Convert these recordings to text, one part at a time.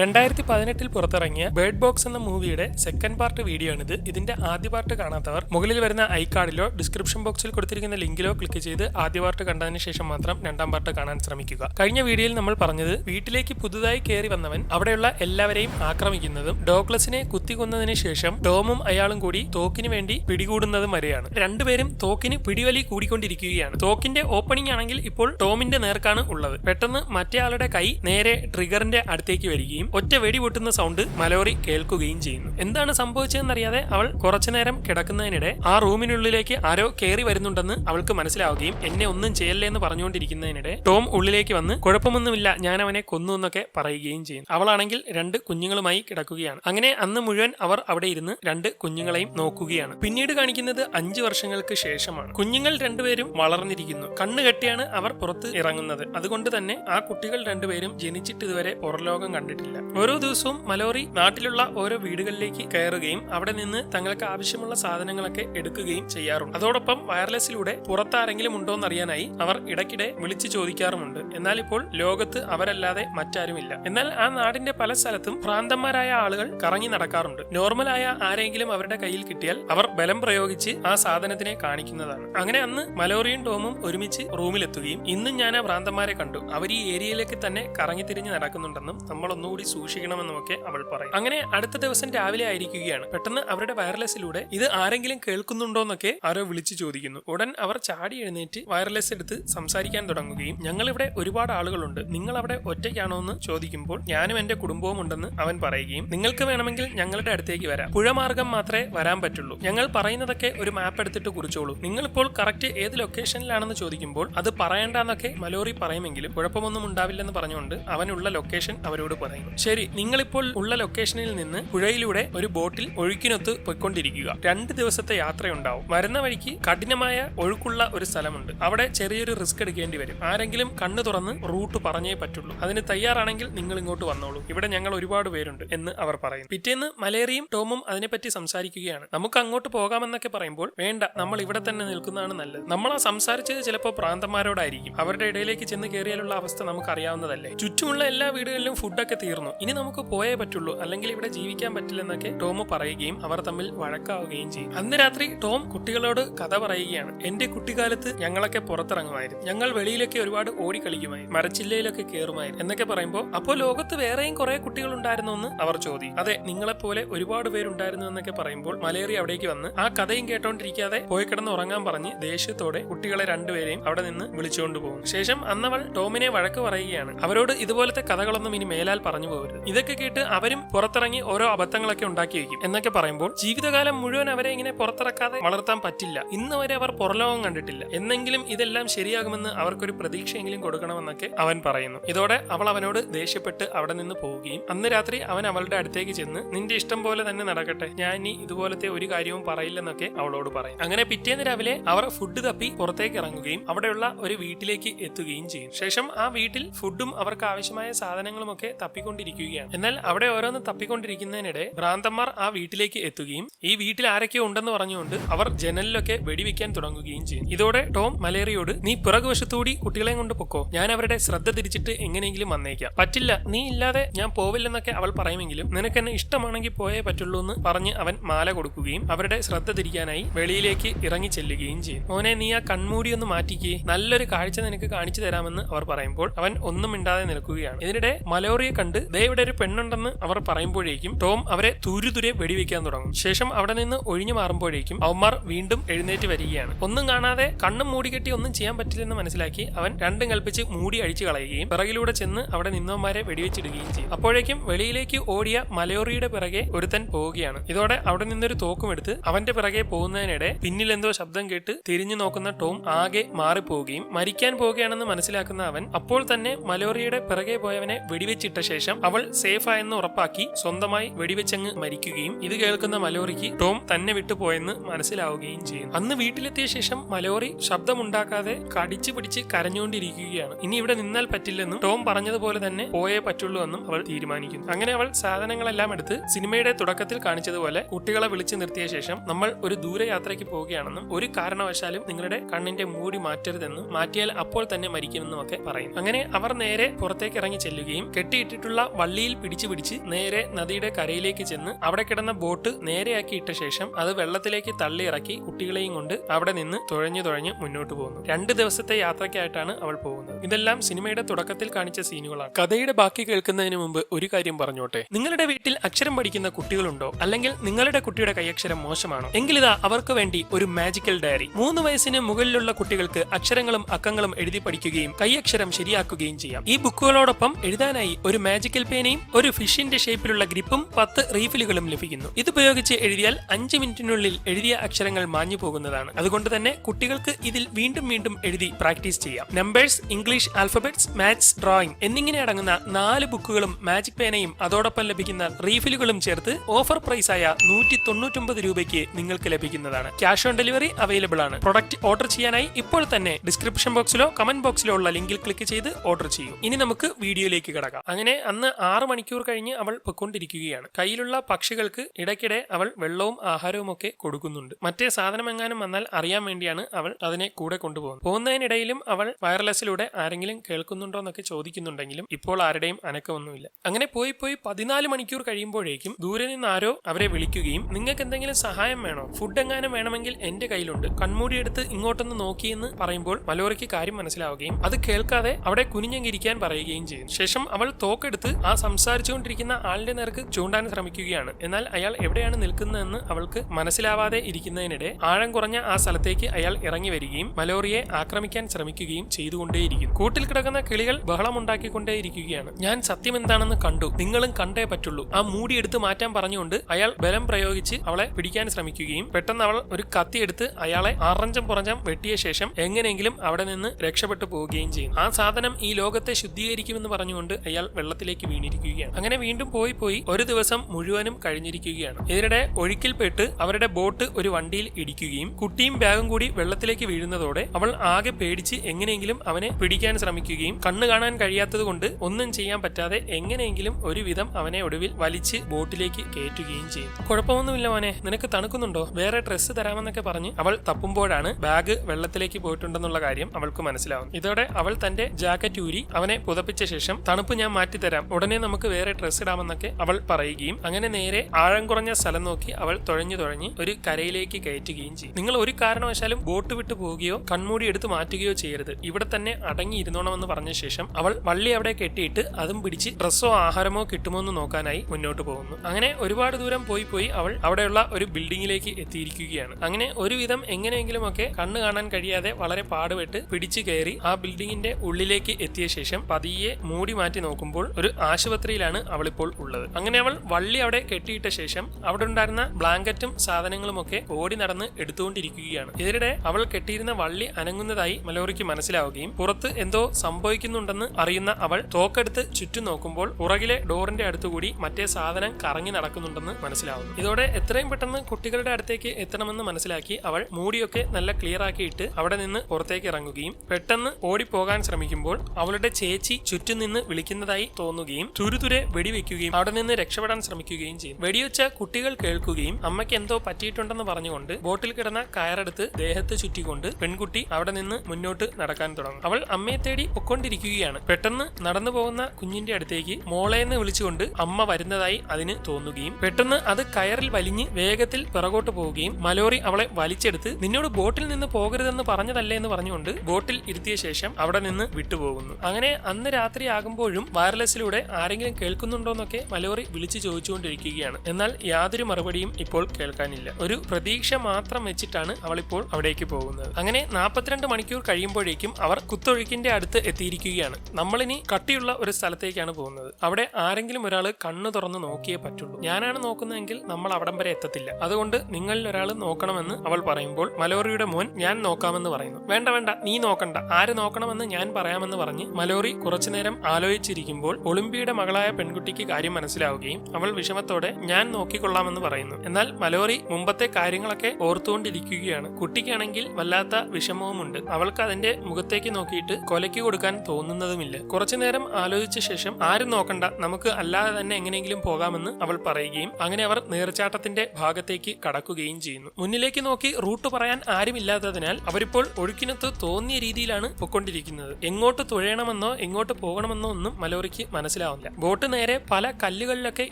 രണ്ടായിരത്തി പതിനെട്ടിൽ പുറത്തിറങ്ങിയ ബേർഡ് ബോക്സ് എന്ന മൂവിയുടെ സെക്കൻഡ് പാർട്ട് വീഡിയോ ആണിത്. ഇതിന്റെ ആദ്യ പാർട്ട് കാണാത്തവർ മുകളിൽ വരുന്ന ഐ കാർഡിലോ ഡിസ്ക്രിപ്ഷൻ ബോക്സിൽ കൊടുത്തിരിക്കുന്ന ലിങ്കിലോ ക്ലിക്ക് ചെയ്ത് ആദ്യ പാർട്ട് കണ്ടതിന് ശേഷം മാത്രം രണ്ടാം പാർട്ട് കാണാൻ ശ്രമിക്കുക. കഴിഞ്ഞ വീഡിയോയിൽ നമ്മൾ പറഞ്ഞത് വീട്ടിലേക്ക് പുതുതായി കയറി വന്നവൻ അവിടെയുള്ള എല്ലാവരെയും ആക്രമിക്കുന്നതും ഡോഗ്ലസിനെ കുത്തിക്കൊന്നതിന് ശേഷം ടോമും അയാളും കൂടി തോക്കിന് വേണ്ടി പിടികൂടുന്നതും വരെയാണ്. രണ്ടുപേരും തോക്കിന് പിടിവലി കൂടിക്കൊണ്ടിരിക്കുകയാണ്. തോക്കിന്റെ ഓപ്പണിംഗ് ആണെങ്കിൽ ഇപ്പോൾ ടോമിന്റെ നേർക്കാണ് ഉള്ളത്. പെട്ടെന്ന് മറ്റേ ആളുടെ കൈ നേരെ ട്രിഗറിന്റെ അടുത്തേക്ക് വരികയും ഒറ്റ വെടി പൊട്ടുന്ന സൗണ്ട് മലോറി കേൾക്കുകയും ചെയ്യുന്നു. എന്താണ് സംഭവിച്ചതെന്നറിയാതെ അവൾ കുറച്ചുനേരം കിടക്കുന്നതിനിടെ ആ റൂമിനുള്ളിലേക്ക് ആരോ കയറി വരുന്നുണ്ടെന്ന് അവൾക്ക് മനസ്സിലാവുകയും എന്നെ ഒന്നും ചെയ്യല്ലേ എന്ന് പറഞ്ഞുകൊണ്ടിരിക്കുന്നതിനിടെ ടോം ഉള്ളിലേക്ക് വന്ന് കുഴപ്പമൊന്നുമില്ല ഞാൻ അവനെ കൊന്നു എന്നൊക്കെ പറയുകയും ചെയ്യുന്നു. അവളാണെങ്കിൽ രണ്ട് കുഞ്ഞുങ്ങളുമായി കിടക്കുകയാണ്. അങ്ങനെ അന്ന് മുഴുവൻ അവർ അവിടെ ഇരുന്ന് രണ്ട് കുഞ്ഞുങ്ങളെയും നോക്കുകയാണ്. പിന്നീട് കാണിക്കുന്നത് അഞ്ചു വർഷങ്ങൾക്ക് ശേഷമാണ്. കുഞ്ഞുങ്ങൾ രണ്ടുപേരും വളർന്നിരിക്കുന്നു. കണ്ണ് കെട്ടിയാണ് അവർ പുറത്ത് ഇറങ്ങുന്നത്. അതുകൊണ്ട് തന്നെ ആ കുട്ടികൾ രണ്ടുപേരും ജനിച്ചിട്ട് ഇതുവരെ പുറലോകം കണ്ടിട്ടില്ല. ഓരോ ദിവസവും മലോറി നാട്ടിലുള്ള ഓരോ വീടുകളിലേക്ക് കയറുകയും അവിടെ നിന്ന് തങ്ങൾക്ക് ആവശ്യമുള്ള സാധനങ്ങളൊക്കെ എടുക്കുകയും ചെയ്യാറുണ്ട്. അതോടൊപ്പം വയർലെസ്സിലൂടെ പുറത്താരെങ്കിലും ഉണ്ടോ എന്നറിയാനായി അവർ ഇടയ്ക്കിടെ വിളിച്ചു ചോദിക്കാറുമുണ്ട്. എന്നാൽ ഇപ്പോൾ ലോകത്ത് അവരല്ലാതെ മറ്റാരുമില്ല. എന്നാൽ ആ നാടിന്റെ പല സ്ഥലത്തും ഭ്രാന്തന്മാരായ ആളുകൾ കറങ്ങി നടക്കാറുണ്ട്. നോർമലായ ആരെങ്കിലും അവരുടെ കയ്യിൽ കിട്ടിയാൽ അവർ ബലം പ്രയോഗിച്ച് ആ സാധനത്തിനെ കാണിക്കുന്നതാണ്. അങ്ങനെ അന്ന് മലോറിയും ടോമും ഒരുമിച്ച് റൂമിലെത്തുകയും ഇന്നും ഞാൻ ആ ഭ്രാന്തന്മാരെ കണ്ടു. അവർ ഈ ഏരിയയിലേക്ക് തന്നെ കറങ്ങി തിരിഞ്ഞ് നടക്കുന്നുണ്ടെന്നും നമ്മൾ ഒന്നുകൂടി സൂക്ഷിക്കണമെന്നും ഒക്കെ അവൾ പറയും. അങ്ങനെ അടുത്ത ദിവസം രാവിലെ ആയിരിക്കുകയാണ്. പെട്ടെന്ന് അവരുടെ വയർലെസ്സിലൂടെ ഇത് ആരെങ്കിലും കേൾക്കുന്നുണ്ടോന്നൊക്കെ ആരോ വിളിച്ചു ചോദിക്കുന്നു. ഉടൻ അവർ ചാടി എഴുന്നേറ്റ് വയർലെസ് എടുത്ത് സംസാരിക്കാൻ തുടങ്ങുകയും ഞങ്ങളിവിടെ ഒരുപാട് ആളുകളുണ്ട്. നിങ്ങൾ അവിടെ ഒറ്റയ്ക്കാണോ എന്ന് ചോദിക്കുമ്പോൾ ഞാനും എന്റെ കുടുംബവും ഉണ്ടെന്ന് അവൻ പറയുകയും നിങ്ങൾക്ക് വേണമെങ്കിൽ ഞങ്ങളുടെ അടുത്തേക്ക് വരാം. പുഴമാർഗം മാത്രമേ വരാൻ പറ്റുള്ളൂ. ഞങ്ങൾ പറയുന്നതൊക്കെ ഒരു മാപ്പ് എടുത്തിട്ട് കുറിച്ചോളൂ. നിങ്ങളിപ്പോൾ കറക്റ്റ് ഏത് ലൊക്കേഷനിലാണെന്ന് ചോദിക്കുമ്പോൾ അത് പറയണ്ടെന്നൊക്കെ മലോറി പറയുമെങ്കിലും കുഴപ്പമൊന്നും ഉണ്ടാവില്ലെന്ന് പറഞ്ഞുകൊണ്ട് അവനുള്ള ലൊക്കേഷൻ അവരോട് പറയുന്നു ശരി നിങ്ങളിപ്പോൾ ഉള്ള ലൊക്കേഷനിൽ നിന്ന് പുഴയിലൂടെ ഒരു ബോട്ടിൽ ഒഴുക്കിനൊത്ത് പോയിക്കൊണ്ടിരിക്കുക. രണ്ട് ദിവസത്തെ യാത്രയുണ്ടാവും. വരുന്ന വഴിക്ക് കഠിനമായ ഒഴുക്കുള്ള ഒരു സ്ഥലമുണ്ട്. അവിടെ ചെറിയൊരു റിസ്ക് എടുക്കേണ്ടി വരും. ആരെങ്കിലും കണ്ണു തുറന്ന് റൂട്ട് പറഞ്ഞേ പറ്റുള്ളൂ. അതിന് തയ്യാറാണെങ്കിൽ നിങ്ങൾ ഇങ്ങോട്ട് വന്നോളൂ. ഇവിടെ ഞങ്ങൾ ഒരുപാട് പേരുണ്ട് എന്ന് അവർ പറയും പിറ്റേന്ന് മലേറിയും ടോമും അതിനെപ്പറ്റി സംസാരിക്കുകയാണ്. നമുക്ക് അങ്ങോട്ട് പോകാമെന്നൊക്കെ പറയുമ്പോൾ വേണ്ട നമ്മൾ ഇവിടെ തന്നെ നിൽക്കുന്നതാണ് നല്ലത്. നമ്മൾ ആ സംസാരിച്ചത് ചിലപ്പോൾ പ്രാന്തന്മാരോടായിരിക്കും. അവരുടെ ഇടയിലേക്ക് ചെന്ന് കയറിയാലുള്ള അവസ്ഥ നമുക്ക് അറിയാവുന്നതല്ലേ ചുറ്റുമുള്ള എല്ലാ വീടുകളിലും ഫുഡൊക്കെ തീർന്നു. ഇനി നമുക്ക് പോയേ പറ്റുള്ളൂ. അല്ലെങ്കിൽ ഇവിടെ ജീവിക്കാൻ പറ്റില്ലെന്നൊക്കെ ടോം പറയുകയും അവർ തമ്മിൽ വഴക്കാവുകയും ചെയ്യും. അന്ന് രാത്രി ടോം കുട്ടികളോട് കഥ പറയുകയാണ്. എന്റെ കുട്ടിക്കാലത്ത് ഞങ്ങളൊക്കെ പുറത്തിറങ്ങുമായിരുന്നു. ഞങ്ങൾ വെളിയിലൊക്കെ ഒരുപാട് ഓടി കളിക്കുമായിരുന്നു മരച്ചില്ലയിലൊക്കെ കയറുമായിരുന്നു എന്നൊക്കെ പറയുമ്പോൾ അപ്പോൾ ലോകത്ത് വേറെയും കുറെ കുട്ടികൾ ഉണ്ടായിരുന്നു എന്ന് അവർ ചോദിക്കും അതെ നിങ്ങളെപ്പോലെ ഒരുപാട് പേരുണ്ടായിരുന്നു എന്നൊക്കെ പറയുമ്പോൾ മലേറിയ അവിടേക്ക് വന്ന് ആ കഥയും കേട്ടോണ്ടിരിക്കാതെ പോയി കിടന്ന് ഉറങ്ങാൻ പറഞ്ഞ് ദേഷ്യത്തോടെ കുട്ടികളെ രണ്ടുപേരെയും അവിടെ നിന്ന് വിളിച്ചുകൊണ്ട് പോകും ശേഷം അന്നവൾ ടോമിനെ വഴക്ക് പറയുകയാണ്. അവരോട് ഇതുപോലത്തെ കഥകളൊന്നും ഇനി മേലാൽ പറഞ്ഞു പോകരുത് ഇതൊക്കെ കേട്ട് അവരും പുറത്തിറങ്ങി ഓരോ അബദ്ധങ്ങളൊക്കെ ഉണ്ടാക്കി വയ്ക്കും എന്നൊക്കെ പറയുമ്പോൾ ജീവിതകാലം മുഴുവൻ അവരെ ഇങ്ങനെ പുറത്തിറക്കാതെ വളർത്താൻ പറ്റില്ല. ഇന്ന് വരെ അവർ പുറലോകം കണ്ടിട്ടില്ല. എന്നെങ്കിലും ഇതെല്ലാം ശരിയാകുമെന്ന് അവർക്കൊരു പ്രതീക്ഷയെങ്കിലും കൊടുക്കണമെന്നൊക്കെ അവൻ പറയുന്നു. ഇതോടെ അവൾ അവനോട് ദേഷ്യപ്പെട്ട് അവിടെ നിന്ന് പോവുകയും അന്ന് രാത്രി അവൻ അവളുടെ അടുത്തേക്ക് ചെന്ന് നിന്റെ ഇഷ്ടം പോലെ തന്നെ നടക്കട്ടെ. ഞാൻ ഇനി ഇതുപോലത്തെ ഒരു കാര്യവും പറയില്ലെന്നൊക്കെ അവളോട് പറയും. അങ്ങനെ പിറ്റേന്ന് രാവിലെ അവർ ഫുഡ് തപ്പി പുറത്തേക്ക് ഇറങ്ങുകയും അവിടെയുള്ള ഒരു വീട്ടിലേക്ക് എത്തുകയും ചെയ്യും. ശേഷം ആ വീട്ടിൽ ഫുഡും അവർക്ക് ആവശ്യമായ സാധനങ്ങളും ഒക്കെ തപ്പിക്കൊണ്ടിരിക്കുകയാണ്. എന്നാൽ അവിടെ ഓരോന്ന് തപ്പിക്കൊണ്ടിരിക്കുന്നതിനിടെ ഭ്രാന്തന്മാർ ആ വീട്ടിലേക്ക് എത്തുകയും ഈ വീട്ടിൽ ആരൊക്കെയോ ഉണ്ടെന്ന് പറഞ്ഞുകൊണ്ട് അവർ ജനലിലൊക്കെ വെടിവെക്കാൻ തുടങ്ങുകയും ചെയ്യും. ഇതോടെ ടോം മലേറിയോട് നീ പിറകുവശത്തൂടി കുട്ടികളെയും കൊണ്ട് പൊക്കോ. ഞാൻ അവരുടെ ശ്രദ്ധ തിരിച്ചിട്ട് എങ്ങനെയെങ്കിലും വന്നേക്കാം. പറ്റില്ല നീ ഇല്ലാതെ ഞാൻ പോവില്ലെന്നൊക്കെ അവൾ പറയുമെങ്കിലും നിനക്ക് എന്നെ ഇഷ്ടമാണെങ്കിൽ പോയേ പറ്റുള്ളൂ എന്ന് പറഞ്ഞ് അവൻ മാല കൊടുക്കുകയും അവരുടെ ശ്രദ്ധ തിരിക്കാനായി വെളിയിലേക്ക് ഇറങ്ങി ചെല്ലുകയും ചെയ്യും. മോനെ നീ ആ കൺമൂടി ഒന്ന് മാറ്റിക്കേ. നല്ലൊരു കാഴ്ച നിനക്ക് കാണിച്ചു തരാമെന്ന് അവർ പറയുമ്പോൾ അവൻ ഒന്നും മിണ്ടാതെ നിൽക്കുകയാണ്. ഇതിനിടെ മലോറിയെ കണ്ട് ദേ ഇവിടെ ഒരു പെണ്ണുണ്ടെന്ന് അവർ പറയുമ്പോഴേക്കും ടോം അവരെ തുരുതുരെ വെടിവെക്കാൻ തുടങ്ങും. ശേഷം അവിടെ നിന്ന് ഒഴിഞ്ഞു മാറുമ്പോഴേക്കും അവന്മാർ വീണ്ടും എഴുന്നേറ്റ് വരികയാണ്. ഒന്നും കാണാതെ കണ്ണും മൂടിക്കെട്ടി ഒന്നും ചെയ്യാൻ പറ്റില്ലെന്ന് മനസ്സിലാക്കി അവൻ രണ്ടും കൽപ്പിച്ച് മൂടി അഴിച്ചു കളയുകയും പിറകിലൂടെ ചെന്ന് അവിടെ നിന്നവന്മാരെ വെടിവെച്ചിടുകയും ചെയ്യും അപ്പോഴേക്കും വെളിയിലേക്ക് ഓടിയ മലയോറിയുടെ പിറകെ ഒരുത്തൻ പോവുകയാണ്. ഇതോടെ അവിടെ നിന്നൊരു തോക്കുമെടുത്ത് അവന്റെ പിറകെ പോകുന്നതിനിടെ പിന്നിൽ എന്തോ ശബ്ദം കേട്ട് തിരിഞ്ഞു നോക്കുന്ന ടോം ആകെ മാറിപ്പോവുകയും മരിക്കാൻ പോവുകയാണെന്ന് മനസ്സിലാക്കുന്ന അവൻ അപ്പോൾ തന്നെ മലോറിയുടെ പിറകെ പോയവനെ വെടിവെച്ചിട്ട ശേഷം അവൾ സേഫായെന്ന് ഉറപ്പാക്കി സ്വന്തമായി വെടിവെച്ചങ്ങ് മരിക്കുകയും ഇത് കേൾക്കുന്ന മലോറിക്ക് ടോം തന്നെ വിട്ടുപോയെന്ന് മനസ്സിലാവുകയും ചെയ്യും അന്ന് വീട്ടിലെത്തിയ ശേഷം മലോറി ശബ്ദമുണ്ടാക്കാതെ കടിച്ചു പിടിച്ച് കരഞ്ഞുകൊണ്ടിരിക്കുകയാണ്. ഇനി ഇവിടെ നിന്നാൽ പറ്റില്ലെന്നും ടോം പറഞ്ഞതുപോലെ തന്നെ പോയേ പറ്റുള്ളൂ എന്നും അവൾ തീരുമാനിക്കുന്നു. അങ്ങനെ അവൾ സാധനങ്ങളെല്ലാം എടുത്ത് സിനിമയുടെ തുടക്കത്തിൽ കാണിച്ചതുപോലെ കുട്ടികളെ വിളിച്ചു നിർത്തിയ ശേഷം നമ്മൾ ഒരു ദൂരയാത്രയ്ക്ക് പോവുകയാണെന്നും ഒരു കാരണവശാലും നിങ്ങളുടെ കണ്ണിന്റെ മൂടി മാറ്റരുതെന്നും മാറ്റിയാൽ അപ്പോൾ തന്നെ മരിക്കുമെന്നും ഒക്കെ പറയും അങ്ങനെ അവർ നേരെ പുറത്തേക്ക് ഇറങ്ങി ചെല്ലുകയും കെട്ടിയിട്ടിട്ടുള്ള വള്ളിയിൽ പിടിച്ചു പിടിച്ച് നേരെ നദിയുടെ കരയിലേക്ക് ചെന്ന് അവിടെ കിടന്ന ബോട്ട് നേരെയാക്കി ഇട്ട ശേഷം അത് വെള്ളത്തിലേക്ക് തള്ളിയിറക്കി കുട്ടികളെയും കൊണ്ട് അവിടെ നിന്ന് തുഴഞ്ഞു തുഴഞ്ഞ് മുന്നോട്ട് പോകുന്നു. രണ്ട് ദിവസത്തെ യാത്രയ്ക്കായിട്ടാണ് അവൾ പോകുന്നത്. ഇതെല്ലാം സിനിമയുടെ തുടക്കത്തിൽ കാണിച്ച സീനുകളാണ്. കഥയുടെ ബാക്കി കേൾക്കുന്നതിന് മുമ്പ് ഒരു കാര്യം പറഞ്ഞോട്ടെ. നിങ്ങളുടെ വീട്ടിൽ അക്ഷരം പഠിക്കുന്ന കുട്ടികളുണ്ടോ? അല്ലെങ്കിൽ നിങ്ങളുടെ കുട്ടിയുടെ കൈയക്ഷരം മോശമാണോ? എങ്കിലിതാ അവർക്ക് വേണ്ടി ഒരു മാജിക്കൽ ഡയറി മൂന്ന് വയസ്സിന് മുകളിലുള്ള കുട്ടികൾക്ക് അക്ഷരങ്ങളും അക്കങ്ങളും എഴുതി പഠിക്കുകയും കൈയക്ഷരം ശരിയാക്കുകയും ചെയ്യാം. ഈ ബുക്കുകളോടൊപ്പം എഴുതാനായി ഒരു മാജിക്കൽ പേനയും ഒരു ഫിഷിന്റെ ഷേപ്പിലുള്ള ഗ്രിപ്പും പത്ത് റീഫിലുകളും ലഭിക്കുന്നു. ഇതുപയോഗിച്ച് എഴുതിയാൽ അഞ്ച് മിനിറ്റിനുള്ളിൽ എഴുതിയ അക്ഷരങ്ങൾ മാഞ്ഞു പോകുന്നതാണ്. അതുകൊണ്ട് തന്നെ കുട്ടികൾക്ക് ഇതിൽ വീണ്ടും വീണ്ടും എഴുതി പ്രാക്ടീസ് ചെയ്യാം. Numbers English alphabets maths drawing എന്നിങ്ങനെ അടങ്ങുന്ന നാല് ബുക്കുകളും മാജിക് പേനയും അതോടൊപ്പം ലഭിക്കുന്ന റീഫിലുകളും ചേർത്ത് ഓഫർ പ്രൈസ് ആയ നൂറ്റി തൊണ്ണൂറ്റൊമ്പത് രൂപയ്ക്ക് നിങ്ങൾക്ക് ലഭിക്കുന്നതാണ്. ക്യാഷ് ഓൺ ഡെലിവറി അവൈലബിൾ ആണ്. പ്രൊഡക്റ്റ് ഓർഡർ ചെയ്യാനായി ഇപ്പോൾ തന്നെ ഡിസ്ക്രിപ്ഷൻ ബോക്സിലോ കമന്റ് ബോക്സിലോ ഉള്ള ലിങ്കിൽ ക്ലിക്ക് ചെയ്ത് ഓർഡർ ചെയ്യൂ. ഇനി നമുക്ക് വീഡിയോയിലേക്ക് കിടക്കാം. അങ്ങനെ അന്ന് ആറ് മണിക്കൂർ കഴിഞ്ഞ് അവൾ പൊയ്ക്കൊണ്ടിരിക്കുകയാണ്. കയ്യിലുള്ള പക്ഷികൾക്ക് ഇടയ്ക്കിടെ അവൾ വെള്ളവും ആഹാരവും ഒക്കെ കൊടുക്കുന്നുണ്ട്. മറ്റേ സാധനം എങ്ങാനും വന്നാൽ അറിയാൻ വേണ്ടിയാണ് അവൾ അതിനെ കൂടെ കൊണ്ടുപോകുന്നത്. പോകുന്നതിനിടയിലും അവൾ വയർലെസ്സിലൂടെ ആരെങ്കിലും കേൾക്കുന്നുണ്ടോ എന്നൊക്കെ ചോദിക്കുന്നുണ്ടെങ്കിലും ഇപ്പോൾ ആരുടെയും അനക്കമൊന്നുമില്ല. അങ്ങനെ പോയി പോയി പതിനാല് മണിക്കൂർ കഴിയുമ്പോഴേക്കും ദൂരെ നിന്ന് ആരോ അവരെ വിളിക്കുകയും നിങ്ങൾക്ക് എന്തെങ്കിലും സഹായം വേണോ? ഫുഡ് എങ്ങാനും വേണമെങ്കിൽ എന്റെ കയ്യിലുണ്ട്. കൺമൂടിയെടുത്ത് ഇങ്ങോട്ടൊന്ന് നോക്കിയെന്ന് പറയുമ്പോൾ മലോറിക്ക് കാര്യം മനസ്സിലാവുകയും അത് കേൾക്കാതെ അവിടെ കുനിഞ്ഞെങ്കിരിക്കാൻ പറയുകയും ചെയ്യും ശേഷം അവൾ തോക്കെടുത്ത് ആ സംസാരിച്ചുകൊണ്ടിരിക്കുന്ന ആളിന്റെ നേർക്ക് ചൂണ്ടാൻ ശ്രമിക്കുകയാണ്. എന്നാൽ അയാൾ എവിടെയാണ് നിൽക്കുന്നതെന്ന് അവൾക്ക് മനസ്സിലാവാതെ ഇരിക്കുന്നതിനിടെ ആഴം കുറഞ്ഞ ആ സ്ഥലത്തേക്ക് അയാൾ ഇറങ്ങി വരികയും മലോറിയെ ആക്രമിക്കാൻ ശ്രമിക്കുകയും ചെയ്തുകൊണ്ടേയിരിക്കും. കൂട്ടിൽ കിടക്കുന്ന കിളികൾ ബഹളമുണ്ടാക്കിക്കൊണ്ടേയിരിക്കുകയാണ്. ഞാൻ സത്യം എന്താണെന്ന് കണ്ടു. നിങ്ങളും കണ്ടേ പറ്റുള്ളൂ. ആ മൂടി എടുത്ത് മാറ്റാൻ പറഞ്ഞുകൊണ്ട് അയാൾ ബലം പ്രയോഗിച്ച് അവളെ പിടിക്കാൻ ശ്രമിക്കുകയും പെട്ടെന്ന് അവൾ ഒരു കത്തിയെടുത്ത് അയാളെ ആറഞ്ചം പുറഞ്ചം വെട്ടിയ ശേഷം എങ്ങനെയെങ്കിലും അവിടെ നിന്ന് രക്ഷപ്പെട്ടു പോവുകയും ചെയ്യും ആ സാധനം ഈ ലോകത്തെ ശുദ്ധീകരിക്കുമെന്ന് പറഞ്ഞുകൊണ്ട് അയാൾ വെള്ളത്തിലേക്ക് വീണിരിക്കുകയാണ്. അങ്ങനെ വീണ്ടും പോയി പോയി ഒരു ദിവസം മുഴുവനും കഴിഞ്ഞിരിക്കുകയാണ്. ഇതിനിടെ ഒഴുക്കിൽപ്പെട്ട് അവരുടെ ബോട്ട് ഒരു വണ്ടിയിൽ ഇടിക്കുകയും കുട്ടിയും ബാഗും കൂടി വെള്ളത്തിലേക്ക് വീഴുന്നതോടെ അവൾ ആകെ പേടിച്ച് എങ്ങനെയെങ്കിലും അവനെ പിടിക്കാൻ ശ്രമിക്കുകയും കണ്ണു കാണാൻ കഴിയാത്തത് കൊണ്ട് ഒന്നും ചെയ്യാൻ പറ്റാതെ എങ്ങനെയെങ്കിലും ഒരുവിധം അവനെ ഒടുവിൽ വലിച്ച് ബോട്ടിലേക്ക് കയറ്റുകയും ചെയ്യും. കുഴപ്പമൊന്നുമില്ല മോനെ നിനക്ക് തണുക്കുന്നുണ്ടോ? വേറെ ഡ്രസ്സ് തരാമെന്നൊക്കെ പറഞ്ഞ് അവൾ തപ്പുമ്പോഴാണ് ബാഗ് വെള്ളത്തിലേക്ക് പോയിട്ടുണ്ടെന്നുള്ള കാര്യം അവൾക്ക് മനസ്സിലാവും ഇതോടെ അവൾ തന്റെ ജാക്കറ്റ് ഊരി അവനെ പുതപ്പിച്ച ശേഷം തണുപ്പ് ഞാൻ മാറ്റിത്തരാം ഉടനെ നമുക്ക് വേറെ ഡ്രസ്സ് ഇടാമെന്നൊക്കെ അവൾ പറയുകയും അങ്ങനെ നേരെ ആഴം കുറഞ്ഞ സ്ഥലം നോക്കി അവൾ തുഴഞ്ഞു തുഴഞ്ഞ് ഒരു കരയിലേക്ക് കയറ്റുകയും ചെയ്യും നിങ്ങൾ ഒരു കാരണവശാലും ബോട്ട് വിട്ടു പോവുകയോ കൺമൂടി എടുത്ത് മാറ്റുകയോ ചെയ്യരുത്. ഇവിടെ തന്നെ അടങ്ങി ഇരുന്നോണമെന്ന് പറഞ്ഞ ശേഷം അവൾ വള്ളി അവിടെ കെട്ടിയിട്ട് അതും പിടിച്ച് ഡ്രസ്സോ ആഹാരമോ കിട്ടുമോ എന്ന് നോക്കാനായി മുന്നോട്ട് പോകുന്നു. അങ്ങനെ ഒരുപാട് ദൂരം പോയി പോയി അവൾ അവിടെയുള്ള ഒരു ബിൽഡിങ്ങിലേക്ക് എത്തിയിരിക്കുകയാണ്. അങ്ങനെ ഒരുവിധം എങ്ങനെയെങ്കിലും ഒക്കെ കണ്ണു കാണാൻ കഴിയാതെ വളരെ പാടുപെട്ട് പിടിച്ചു കയറി ആ ബിൽഡിങ്ങിന്റെ ഉള്ളിലേക്ക് എത്തിയ ശേഷം പതിയെ മൂടി മാറ്റി നോക്കുമ്പോൾ ഒരു ആശുപത്രിയിലാണ് അവളിപ്പോൾ ഉള്ളത്. അങ്ങനെ അവൾ വള്ളി അവിടെ കെട്ടിയിട്ട ശേഷം അവിടെ ഉണ്ടായിരുന്ന ബ്ലാങ്കറ്റും സാധനങ്ങളും ഒക്കെ ഓടി നടന്ന് എടുത്തുകൊണ്ടിരിക്കുകയാണ്. ഇതിനിടെ അവൾ കെട്ടിയിരുന്ന വള്ളി അനങ്ങുന്നതായി മലോറിക്ക് മനസ്സിലാവുകയും പുറത്ത് എന്തോ സംഭവിക്കുന്നുണ്ടെന്ന് അറിയുന്ന അവൾ തോക്കെടുത്ത് ചുറ്റും നോക്കുമ്പോൾ പുറകിലെ ഡോറിന്റെ അടുത്തുകൂടി മറ്റേ സാധനം കറങ്ങി നടക്കുന്നുണ്ടെന്ന് മനസ്സിലാവുന്നു. ഇതോടെ എത്രയും പെട്ടെന്ന് കുട്ടികളുടെ അടുത്തേക്ക് എത്തണമെന്ന് മനസ്സിലാക്കി അവൾ മൂടിയൊക്കെ നല്ല ക്ലിയർ ആക്കിയിട്ട് അവിടെ നിന്ന് പുറത്തേക്ക് ഇറങ്ങുകയും പെട്ടെന്ന് ഓടിപ്പോകാൻ ശ്രമിക്കുമ്പോൾ അവളുടെ ചേച്ചി ചുറ്റും നിന്ന് വിളിക്കുന്നതായി തോന്നുകയും തുരുതുരെ വെടിവെക്കുകയും അവിടെ നിന്ന് രക്ഷപ്പെടാൻ ശ്രമിക്കുകയും ചെയ്യും. വെടിവെച്ച കുട്ടികൾ കേൾക്കുകയും അമ്മയ്ക്ക് എന്തോ പറ്റിയിട്ടുണ്ടെന്ന് പറഞ്ഞുകൊണ്ട് ബോട്ടിൽ കിടന്ന കയറെടുത്ത് ദേഹത്ത് ചുറ്റിക്കൊണ്ട് പെൺകുട്ടി അവിടെ നിന്ന് മുന്നോട്ട് നടക്കാൻ തുടങ്ങും. അവൾ അമ്മയെ തേടി പൊക്കൊണ്ടിരിക്കുകയാണ് പെട്ടെന്ന് നടന്നു പോകുന്ന കുഞ്ഞിന്റെ അടുത്തേക്ക് മോളെ എന്ന് വിളിച്ചുകൊണ്ട് അമ്മ വരുന്നതായി അതിന് തോന്നുകയും പെട്ടെന്ന് അത് കയറിൽ വലിഞ്ഞ് വേഗത്തിൽ പിറകോട്ട് പോവുകയും മലോറി അവളെ വലിച്ചെടുത്ത് നിന്നോട് ബോട്ടിൽ നിന്ന് പോകരുതെന്ന് പറഞ്ഞതല്ലേ എന്ന് പറഞ്ഞുകൊണ്ട് ബോട്ടിൽ ഇരുത്തിയ ശേഷം അവിടെ നിന്ന് വിട്ടുപോകുന്നു. അങ്ങനെ അന്ന് രാത്രി ആകുമ്പോഴും വയർലെസ്സിലൂടെ ആരെങ്കിലും കേൾക്കുന്നുണ്ടോന്നൊക്കെ മലോറി വിളിച്ചു ചോദിച്ചുകൊണ്ടിരിക്കുകയാണ്. എന്നാൽ യാതൊരു മറുപടിയും ഇപ്പോൾ കേൾക്കാനില്ല. ഒരു പ്രതീക്ഷ മാത്രം വെച്ചിട്ടാണ് അവളിപ്പോൾ അവിടേക്ക് പോകുന്നത്. അങ്ങനെ നാൽപ്പത്തിരണ്ട് മണിക്കൂർ കഴിയുമ്പോഴേക്കും അവർ കുത്തൊഴുക്കിന്റെ അടുത്ത് എത്തിയിരിക്കുകയാണ്. നമ്മളിനി കട്ടിയുള്ള ഒരു സ്ഥലത്തേക്കാണ് പോകുന്നത്. അവിടെ ആരെങ്കിലും ഒരാൾ കണ്ണു തുറന്ന് നോക്കിയേ പറ്റുള്ളൂ. ഞാനാണ് നോക്കുന്നതെങ്കിൽ നമ്മൾ അവിടം വരെ എത്തത്തില്ല. അതുകൊണ്ട് നിങ്ങളിൽ ഒരാൾ നോക്കണമെന്ന് അവൾ പറയുമ്പോൾ മലോറിയുടെ മോൻ ഞാൻ നോക്കാമെന്ന് പറയുന്നു. വേണ്ട വേണ്ട നീ നോക്കണ്ട. ആര് നോക്കണമെന്ന് ഞാൻ പറയാമെന്ന് പറഞ്ഞ് മലോറി കുറച്ചുനേരം ആലോചിച്ചിരിക്കുമ്പോൾ ഒളിമ്പിയുടെ മകളായ പെൺകുട്ടിക്ക് കാര്യം മനസ്സിലാവുകയും അവൾ വിഷമത്തോടെ ഞാൻ നോക്കിക്കൊള്ളാമെന്ന് പറയുന്നു. എന്നാൽ മലോറി മുമ്പത്തെ കാര്യങ്ങളൊക്കെ ഓർത്തുകൊണ്ടിരിക്കുകയാണ്. കുട്ടിക്കാണെങ്കിൽ വല്ലാത്ത വിഷമവുമുണ്ട്. അവൾക്ക് അതിന്റെ മുഖത്തേക്ക് നോക്കിയിട്ട് കൊലയ്ക്ക് കൊടുക്കാൻ തോന്നുന്നതുമില്ല. കുറച്ചുനേരം ആലോചിച്ച ശേഷം ആരും നോക്കണ്ട. നമുക്ക് അല്ലാതെ തന്നെ എങ്ങനെയെങ്കിലും പോകാമെന്ന് അവൾ പറയുകയും അങ്ങനെ അവർ നേർച്ചാട്ടത്തിന്റെ ഭാഗത്തേക്ക് കടക്കുകയും ചെയ്യുന്നു. മുന്നിലേക്ക് നോക്കി റൂട്ട് പറയാൻ ആരുമില്ലാത്തതിനാൽ അവരിപ്പോൾ ഒഴുക്കിനത്ത് തോന്നിയ രീതിയിലാണ് പൊക്കൊണ്ടിരിക്കുന്നത് എങ്ങോട്ട് തുഴയണമെന്നോ എങ്ങോട്ട് പോകണമെന്നോ ഒന്നും മലോറിക്ക് മനസ്സിലാവില്ല ബോട്ട് നേരെ പല കല്ലുകളിലൊക്കെ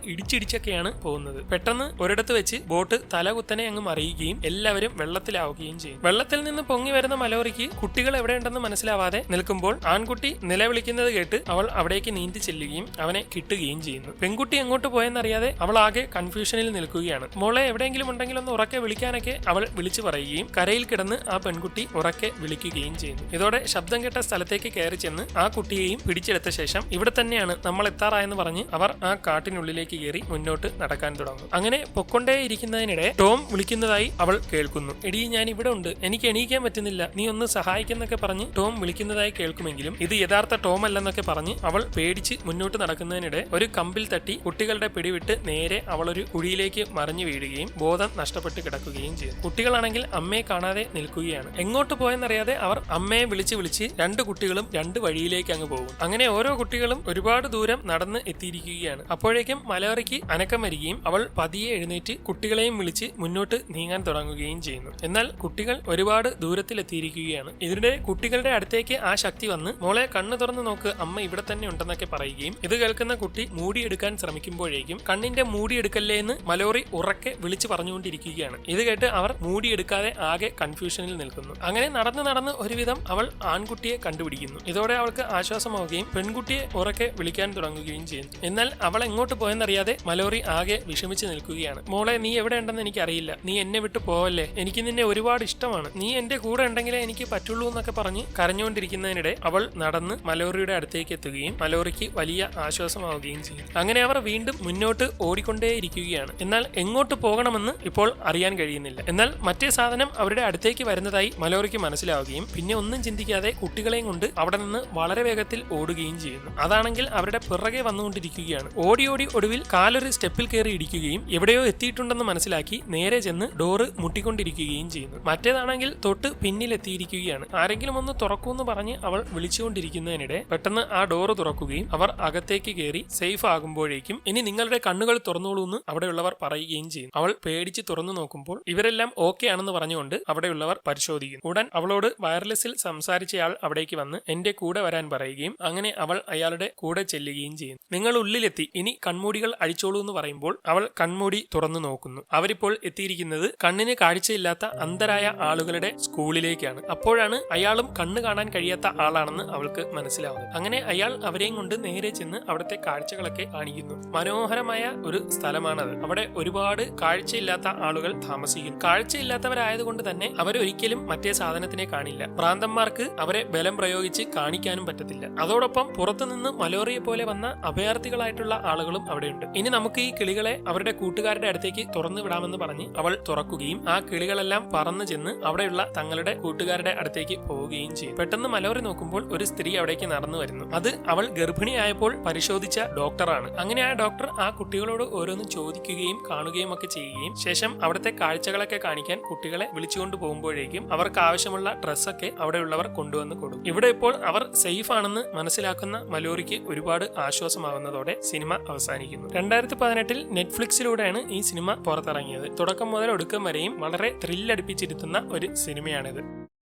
ഇടിച്ചിടിച്ചൊക്കെയാണ് പോകുന്നത്. പെട്ടെന്ന് ഒരിടത്ത് വെച്ച് ബോട്ട് തലകുത്തനെ അങ്ങ് മറിയുകയും എല്ലാവരും വെള്ളത്തിലാവുകയും ചെയ്യും. വെള്ളത്തിൽ നിന്ന് പൊങ്ങി വരുന്ന മലോറിക്ക് കുട്ടികൾ എവിടെയുണ്ടെന്ന് മനസ്സിലാവാതെ നിൽക്കുമ്പോൾ ആൺകുട്ടി നിലവിളിക്കുന്നത് കേട്ട് അവൾ അവിടേക്ക് നീന്തി ചെല്ലുകയും അവനെ കിട്ടുകയും ചെയ്യുന്നു. പെൺകുട്ടി എങ്ങോട്ട് പോയെന്നറിയാതെ അവൾ ആകെ കൺഫ്യൂഷനിൽ നിൽക്കുകയാണ്. മോളെ എവിടെയെങ്കിലും ഉണ്ടെങ്കിൽ ഒന്ന് ഉറക്കെ വിളിക്കാനൊക്കെ അവൾ വിളിച്ചു പറയുകയും കരയിൽ കിടന്ന് ആ പെൺകുട്ടി ഉറക്കെ വിളിക്കുകയും ചെയ്യുന്നു. ഇതോടെ ശബ്ദം കേട്ട സ്ഥലത്തേക്ക് കയറി ചെന്ന് ആ കുട്ടിയെയും പിടിച്ചെടുത്ത ശേഷം ഇവിടെ തന്നെയാണ് നമ്മൾ എത്താറായെന്ന് പറഞ്ഞ് അവർ ആ കാട്ടിനുള്ളിലേക്ക് കയറി മുന്നോട്ട് നടക്കാൻ തുടങ്ങും. അങ്ങനെ പൊക്കൊണ്ടേയിരിക്കുന്നതിനിടെ ടോം വിളിക്കുന്നതായി അവൾ കേൾക്കുന്നു. എടി ഞാൻ ഇവിടെ ഉണ്ട്. എനിക്ക് എണീക്കാൻ പറ്റുന്നില്ല. നീ ഒന്ന് സഹായിക്കുന്നൊക്കെ പറഞ്ഞ് ടോം വിളിക്കുന്നതായി കേൾക്കുമെങ്കിലും ഇത് യഥാർത്ഥ ടോം അല്ലെന്നൊക്കെ പറഞ്ഞ് അവൾ പേടിച്ച് മുന്നോട്ട് നടക്കുന്നതിനിടെ ഒരു കമ്പിൽ തട്ടി കുട്ടികളുടെ പിടിവിട്ട് നേരെ അവൾ ഒരു കുഴിയിലേക്ക് മറിഞ്ഞു വീഴുകയും ബോധം നഷ്ടപ്പെട്ട് കിടക്കുകയും ചെയ്യും കുട്ടികളാണെങ്കിൽ അമ്മയെ കാണാതെ നിൽക്കുകയാണ്. എങ്ങോട്ട് പോയെന്നറിയാതെ അവർ അമ്മയെ വിളിച്ച് വിളിച്ച് രണ്ട് കുട്ടികളും രണ്ട് വഴിയിലേക്ക് അങ്ങ് പോകും. അങ്ങനെ ഓരോ കുട്ടികളും ഒരുപാട് നടന്ന് എത്തിയിരിക്കുകയാണ്. അപ്പോഴേക്കും മലയാറിക്ക് അനക്കം വരികയും അവൾ പതിയെ എഴുന്നേറ്റ് കുട്ടികളെയും വിളിച്ച് മുന്നോട്ട് നീങ്ങാൻ തുടങ്ങുകയും ചെയ്യുന്നു. എന്നാൽ കുട്ടികൾ ഒരുപാട് ദൂരത്തിൽ എത്തിയിരിക്കുകയാണ് ഇതിനിടെ കുട്ടികളുടെ അടുത്തേക്ക് ആ ശക്തി വന്ന് മോളെ കണ്ണു തുറന്ന് നോക്ക് അമ്മ ഇവിടെ തന്നെ ഉണ്ടെന്നൊക്കെ പറയുകയും ഇത് കേൾക്കുന്ന കുട്ടി മൂടിയെടുക്കാൻ ശ്രമിക്കുമ്പോഴേക്കും കണ്ണിന്റെ മൂടിയെടുക്കല്ലേ എന്ന് മലോറി ഉറക്കെ വിളിച്ചു പറഞ്ഞുകൊണ്ടിരിക്കുകയാണ്. ഇത് കേട്ട് അവർ മൂടിയെടുക്കാതെ ആകെ കൺഫ്യൂഷനിൽ നിൽക്കുന്നു. അങ്ങനെ നടന്ന് നടന്ന് ഒരുവിധം അവൾ ആൺകുട്ടിയെ കണ്ടുപിടിക്കുന്നു. ഇതോടെ അവൾക്ക് ആശ്വാസമാവുകയും പെൺകുട്ടിയെ ഉറക്കെ വിളിക്കാൻ തുടങ്ങുകയും ചെയ്യുന്നു എന്നാൽ അവൾ എങ്ങോട്ട് പോയെന്നറിയാതെ മലോറി ആകെ വിഷമിച്ച് നിൽക്കുകയാണ്. മോളെ നീ എവിടെ ഉണ്ടെന്ന് എനിക്കറിയില്ല. നീ എന്നെ വിട്ടു പോവല്ലേ? എനിക്ക് നിന്നെ ഒരുപാട് ഇഷ്ടമാണ്. നീ എന്റെ കൂടെ ഉണ്ടെങ്കിലേ എനിക്ക് പറ്റുള്ളൂ എന്നൊക്കെ പറഞ്ഞ് കരഞ്ഞുകൊണ്ടിരിക്കുന്നതിനിടെ അവൾ നടന്ന് മലോറിയുടെ അടുത്തേക്ക് എത്തുകയും മലോറിക്ക് വലിയ ആശ്വാസമാവുകയും ചെയ്യും. അങ്ങനെ അവർ വീണ്ടും മുന്നോട്ട് ഓടിക്കൊണ്ടേയിരിക്കുകയാണ്. എന്നാൽ എങ്ങോട്ട് പോകണമെന്ന് ഇപ്പോൾ അറിയാൻ കഴിയുന്നില്ല. എന്നാൽ മറ്റേ സാധനം അവരുടെ അടുത്തേക്ക് വരുന്നതായി മലോറിക്ക് മനസ്സിലാവുകയും പിന്നെ ഒന്നും ചിന്തിക്കാതെ കുട്ടികളെയും കൊണ്ട് അവിടെ നിന്ന് വളരെ വേഗത്തിൽ ഓടുകയും ചെയ്യുന്നു. അതാണെങ്കിൽ അവരുടെ പിറകെ വന്നുകൊണ്ടിരിക്കുകയാണ്. ഓടി ഓടി ഒടുവിൽ കാലൊരു സ്റ്റെപ്പിൽ കയറി ഇടിക്കുകയും എവിടെയോ എത്തിയിട്ടുണ്ടെന്ന് മനസ്സിലാക്കി നേരെ ചെന്ന് ഡോറ് മുട്ടിക്കൊണ്ടിരിക്കുകയും ചെയ്യുന്നു. മറ്റേതാണെങ്കിൽ തൊട്ട് പിന്നിലെത്തിയിരിക്കുകയാണ്. ആരെങ്കിലും ഒന്ന് തുറക്കൂന്ന് പറഞ്ഞ് അവൾ വിളിച്ചുകൊണ്ടിരിക്കുന്നതിനിടെ പെട്ടെന്ന് ആ ഡോറ് തുറക്കുകയും അവർ അകത്തേക്ക് കയറി സേഫ് ആകുമ്പോഴേക്കും ഇനി നിങ്ങളുടെ കണ്ണുകൾ തുറന്നോളൂ എന്ന് അവിടെയുള്ളവർ പറയുകയും ചെയ്യുന്നു. അവൾ പേടിച്ച് തുറന്നു നോക്കുമ്പോൾ ഇവരെല്ലാം ഓക്കെ ആണെന്ന് പറഞ്ഞുകൊണ്ട് അവിടെയുള്ളവർ പരിശോധിക്കുന്നു. ഉടൻ അവളോട് വയർലെസ്സിൽ സംസാരിച്ചയാൾ അവിടേക്ക് വന്ന് എന്റെ കൂടെ വരാൻ പറയുകയും അങ്ങനെ അവൾ അയാളുടെ കൂടെ ചെല്ലുകയും ചെയ്യുന്നു. നിങ്ങൾ ഉള്ളിലെത്തി. ഇനി കൺമൂടികൾ അഴിച്ചോളൂ എന്ന് പറയുമ്പോൾ അവൾ കൺമൂടി തുറന്നു നോക്കുന്നു. അവരിപ്പോൾ എത്തിയിരിക്കുന്നത് കണ്ണിന് കാഴ്ചയില്ലാത്ത അന്ധരായ ആളുകളുടെ സ്കൂളിലേക്കാണ്. അപ്പോഴാണ് അയാളും കണ്ണ് കാണാൻ കഴിയാത്ത ആളാണെന്ന് അവൾക്ക് മനസ്സിലാവുന്നത്. അങ്ങനെ അയാൾ അവരെയും കൊണ്ട് നേരെ ചെന്ന് അവിടുത്തെ കാഴ്ചകളൊക്കെ കാണിക്കുന്നു. മനോഹരമായ ഒരു സ്ഥലമാണത്. അവിടെ ഒരുപാട് കാഴ്ചയില്ലാത്ത ആളുകൾ താമസിക്കുന്നു. കാഴ്ചയില്ലാത്തവരായതുകൊണ്ട് തന്നെ അവരൊരിക്കലും മറ്റേ സാധനത്തിനെ കാണില്ല. ഭ്രാന്തന്മാർക്ക് അവരെ ബലം പ്രയോഗിച്ച് കാണിക്കാനും പറ്റത്തില്ല. അതോടൊപ്പം പുറത്തുനിന്ന് മലോറിയെ പോലെ വന്ന അഭയാർത്ഥികളായിട്ടുള്ള ആളുകളും അവിടെയുണ്ട്. ഇനി നമുക്ക് ഈ കിളികളെ അവരുടെ കൂട്ടുകാരുടെ അടുത്തേക്ക് തുറന്നു വിടാമെന്ന് പറഞ്ഞ് അവൾ തുറക്കുകയും ആ കിളികളെല്ലാം പറന്നു ചെന്ന് അവിടെയുള്ള തങ്ങളുടെ കൂട്ടുകാരുടെ അടുത്തേക്ക് പോവുകയും ചെയ്യും. പെട്ടെന്ന് മലോറി നോക്കുമ്പോൾ ഒരു സ്ത്രീ അവിടേക്ക് നടന്നു വരുന്നു. അത് അവൾ ഗർഭിണിയായപ്പോൾ പരിശോധിച്ച ഡോക്ടറാണ്. അങ്ങനെ ആ ഡോക്ടർ ആ കുട്ടികളോട് ഓരോന്നും ചോദിക്കുകയും കാണുകയും ഒക്കെ ചെയ്യുകയും ശേഷം അവിടുത്തെ കാഴ്ചകളൊക്കെ കാണിക്കാൻ കുട്ടികളെ വിളിച്ചുകൊണ്ട് പോകുമ്പോഴേക്കും അവർക്ക് ആവശ്യമുള്ള ഡ്രസ്സൊക്കെ അവിടെയുള്ളവർ കൊണ്ടുവന്ന് കൊടുക്കും. ഇവിടെ ഇപ്പോൾ അവർ സേഫ് ആണെന്ന് മനസ്സിലാക്കുന്ന മലോറിക്ക് ഒരുപാട് ആശ്വാസമാവുന്നതോടെ സിനിമ അവസാനിക്കുന്നു. രണ്ടായിരത്തി പതിനെട്ടിൽ നെറ്റ്ഫ്ലിക്സിലൂടെയാണ് ഈ സിനിമ പുറത്തിറങ്ങിയത്. തുടക്കം മുതൽ ഒടുക്കം വരെയും വളരെ ത്രില്ലടിപ്പിച്ചിരുത്തുന്ന ഒരു സിനിമയാണിത്.